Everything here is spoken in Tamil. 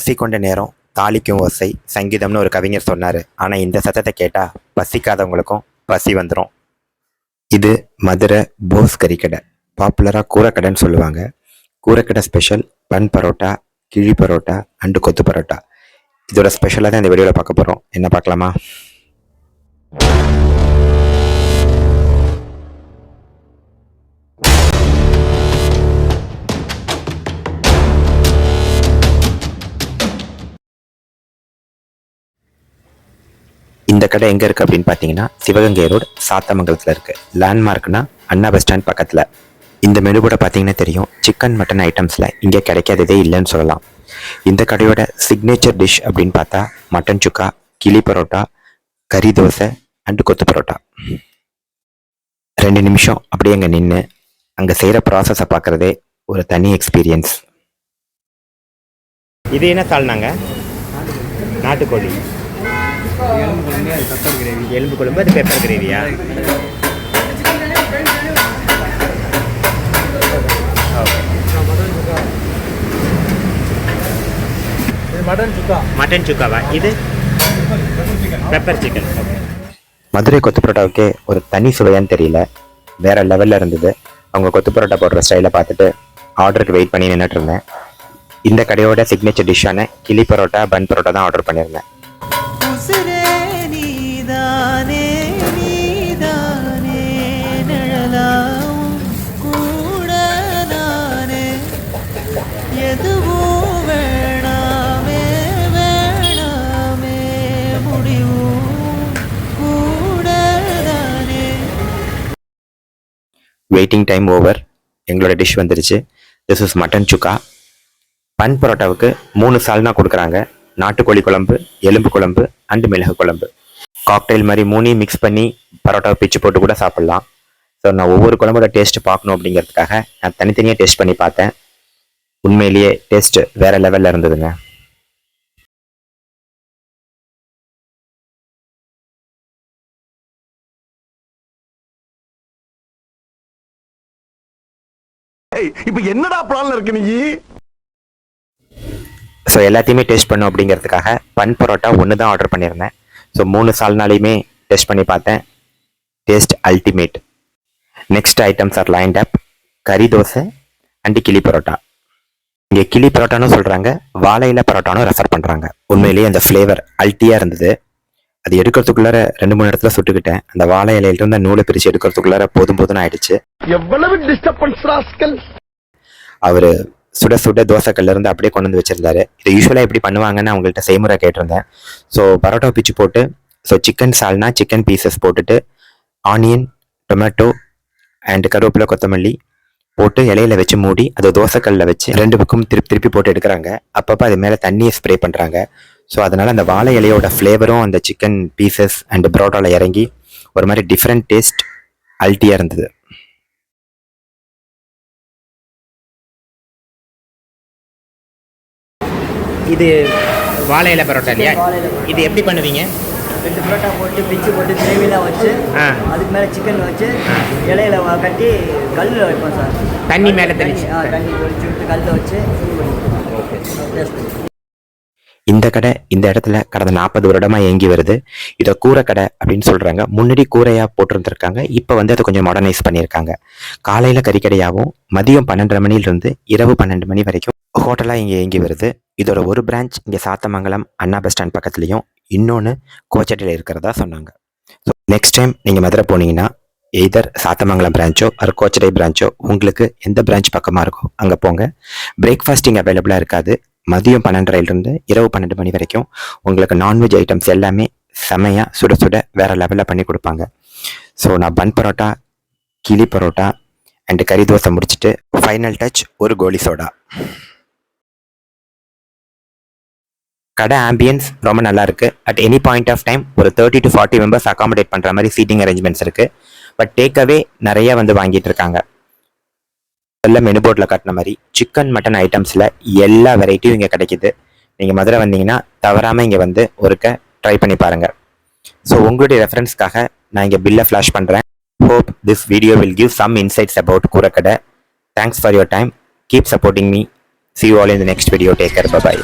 பசி கொண்ட நேரம் தாளிக்கும் ஓசை சங்கீதம்னு ஒரு கவிஞர் சொன்னார். ஆனால் இந்த சத்தத்தை கேட்டால் பசிக்காதவங்களுக்கும் பசி வந்துடும் இது மதுரை போஸ் கறிக்கடை பாப்புலராக கூரைக்கடைன்னு சொல்லுவாங்க. கூரைக்கடை ஸ்பெஷல் பன் பரோட்டா கிழி பரோட்டா அண்டு கொத்து பரோட்டா. இதோட ஸ்பெஷலாக தான் இந்த வீடியோவில் பார்க்க போகிறோம் என்ன பார்க்கலாமா? இந்த கடை எங்கே இருக்குது அப்படின்னு பார்த்தீங்கன்னா சிவகங்கை ரோடு சாத்தமங்கலத்தில் இருக்குது லேண்ட்மார்க்னா அண்ணா பஸ் ஸ்டாண்ட் பக்கத்தில். இந்த மெனு கூட பார்த்தீங்கன்னா தெரியும். சிக்கன் மட்டன் ஐட்டம்ஸில் இங்கே கிடைக்காததே இல்லைன்னு சொல்லலாம். இந்த கடையோட சிக்னேச்சர் டிஷ் அப்படின்னு பார்த்தா மட்டன் சுக்கா கிளி பரோட்டா கறி தோசை அண்டு கொத்து பரோட்டா. ரெண்டு நிமிஷம் அப்படியே அங்கே நின்று அங்கே செய்கிற ப்ராசஸை பார்க்குறதே ஒரு தனி எக்ஸ்பீரியன்ஸ் இது என்ன சால்னாங்க நாட்டுக்கோழி. எலும்பு குழம்பு அது பெப்பர் கிரேவியா மட்டன் சுக்கா மட்டன் சுக்காவா? இது? பெப்பர் சிக்கன் மதுரை கொத்து பரோட்டாவுக்கே ஒரு தனி சுவையான்னு தெரியல. வேற லெவலில் இருந்தது. அவங்க கொத்து பரோட்டா போடுற ஸ்டைலை பார்த்துட்டு ஆர்டருக்கு வெயிட் பண்ணி நின்றுட்டு இருந்தேன். இந்த கடையோட சிக்னேச்சர் டிஷ்ஷான கிளி பரோட்டா பன் பரோட்டா தான் ஆர்டர் பண்ணியிருந்தேன். வேணாமே வேணாமே. முடிவும் வெயிட்டிங் டைம் ஓவர் எங்களோட டிஷ் வந்துருச்சு. This is mutton chukka bun பரோட்டாவுக்கு மூணு சால்னா கொடுக்குறாங்க. நாட்டுக்கோழி குழம்பு எலும்பு குழம்பு அண்டு மிளகு குழம்பு. காக்டெயில் மாதிரி மூணையும் மிக்ஸ் பண்ணி பரோட்டாவை பிச்சு போட்டு கூட சாப்பிட்லாம். ஸோ நான் ஒவ்வொரு குழம்போட டேஸ்ட் பார்க்கணும் அப்படிங்கிறதுக்காக நான் தனித்தனியாக டேஸ்ட் பண்ணி பார்த்தேன். உண்மையிலேயே டேஸ்ட் வேற லெவலில் இருந்ததுங்க. இப்ப என்னடா பிளான்ல இருக்கு நீ? ஸோ எல்லாத்தையுமே டேஸ்ட் பண்ணும் அப்படிங்கிறதுக்காக பன் பரோட்டா ஒன்று தான் ஆர்டர் பண்ணியிருந்தேன். ஸோ மூணு சால்னாலையுமே டேஸ்ட் பண்ணி பார்த்தேன். Taste ultimate next items are lined up கறி தோசை அண்டு கிளி பரோட்டா. இங்கே கிளி பரோட்டான்னு சொல்கிறாங்க வாழையில பரோட்டானும் ரெஃபர் பண்ணுறாங்க உண்மையிலேயே அந்த ஃப்ளேவர் அல்ட்டியாக இருந்தது. அது எடுக்கிறதுக்குள்ளார ரெண்டு மூணு இடத்துல சுட்டுக்கிட்டேன். அந்த வாழை இலையில இருந்த நூலை பிரித்து எடுக்கிறதுக்குள்ளார போதும் போதும்னு ஆயிடுச்சு. எவ்வளவு டிஸ்டர்பன்ஸ் அவர் சுட சுட தோசைக்கல்ல இருந்து அப்படியே கொண்டு வந்து வச்சிருந்தாரு. இது யூஸ்வலாக எப்படி பண்ணுவாங்கன்னு அவங்கள்ட்ட செய்முறை கேட்டிருந்தேன். ஸோ பரோட்டா பிச்சு போட்டு so chicken salna chicken pieces போட்டுட்டு ஆனியன் டொமேட்டோ அண்ட் கருவேப்பிலை கொத்தமல்லி போட்டு இலையில வச்சு மூடி அதை தோசைக்கல்ல வச்சு ரெண்டு பக்கம் திருப்பி திருப்பி போட்டு எடுக்கிறாங்க. அப்பப்போ அது மேலே தண்ணியை ஸ்ப்ரே பண்ணுறாங்க ஸோ அதனால அந்த வாழை இலையோட ஃப்ளேவரும் அந்த சிக்கன் பீசஸ் அண்ட் பரோட்டாவில் இறங்கி ஒரு மாதிரி டிஃப்ரெண்ட் டேஸ்ட் அல்ட்டியாக இருந்தது. இது வாழை இலை பரோட்டா இல்லையா? இது எப்படி பண்ணுவீங்க? ரெண்டு பரோட்டா போட்டு பிச்சு போட்டு கிரேவிலாம் வச்சு. அதுக்கு மேலே சிக்கன் வச்சு இலையில வ- கட்டி கல்லில் வைப்போம் சார். தண்ணி மேலே தெளிச்சு. ஆ தண்ணி ஒழிச்சு விட்டு கல்லில் வச்சு இந்த கடை இந்த இடத்துல கடந்த நாற்பது வருடமா இயங்கி வருது. இதை கூரை கடை அப்படின்னு சொல்றாங்க. முன்னாடி கூரையா போட்டிருந்திருக்காங்க. இப்போ வந்து அதை கொஞ்சம் மாடர்னைஸ் பண்ணியிருக்காங்க. காலையில கறிக்கடையாகவும் மதியம் பன்னெண்டரை மணிலிருந்து இரவு பன்னெண்டு மணி வரைக்கும் ஹோட்டலா இங்கே இயங்கி வருது. இதோட ஒரு பிரான்ச் இங்கே சாத்தமங்கலம் அண்ணா பஸ் ஸ்டாண்ட் பக்கத்துலையும் இன்னொன்று கோச்சட்டையில் இருக்கிறதா சொன்னாங்க. ஸோ நெக்ஸ்ட் டைம் நீங்கள் மதுரை போனீங்கன்னா எய்தர் சாத்தமங்கலம் பிரான்ச்சோ ஒரு கோச்சடை பிரான்ச்சோ உங்களுக்கு எந்த பிரான்ச் பக்கமாக இருக்கோ அங்கே போங்க. பிரேக்ஃபாஸ்டிங் அவைலபிளாக இருக்காது. மதியம் பன்னெண்டரைலேருந்து இரவு பன்னெண்டு மணி வரைக்கும் உங்களுக்கு நான்வெஜ் ஐட்டம்ஸ் எல்லாமே செமையாக சுட சுட வேறு லெவலில் பண்ணி கொடுப்பாங்க. ஸோ நான் பன் பரோட்டா கிளி பரோட்டா அண்டு கறி தோசை முடிச்சுட்டு ஃபைனல் டச் ஒரு கோலி சோடா. கடை ஆம்பியன்ஸ் ரொம்ப நல்லா இருக்கு at any point of time ஒரு thirty to forty members accommodate பண்ணுற மாதிரி சீட்டிங் அரேஞ்ச்மெண்ட்ஸ் இருக்கு. பட் டேக்அவே நிறைய வந்து வாங்கிட்டு இருக்காங்க எல்லாம் மெனு போர்டில் காட்டின மாதிரி சிக்கன் மட்டன் ஐட்டம்ஸில் எல்லா வெரைட்டியும் இங்கே கிடைக்குது. நீங்கள் மதுரை வந்தீங்கன்னா தவறாமல் இங்கே வந்து ஒருக்க ட்ரை பண்ணி பாருங்கள் ஸோ உங்களுடைய ரெஃபரன்ஸ்க்காக நான் இங்கே பில்லை ஃப்ளாஷ் பண்ணுறேன் hope this video will give some insights about Koorakadai thanks for your time keep supporting me see all in the next video take care bye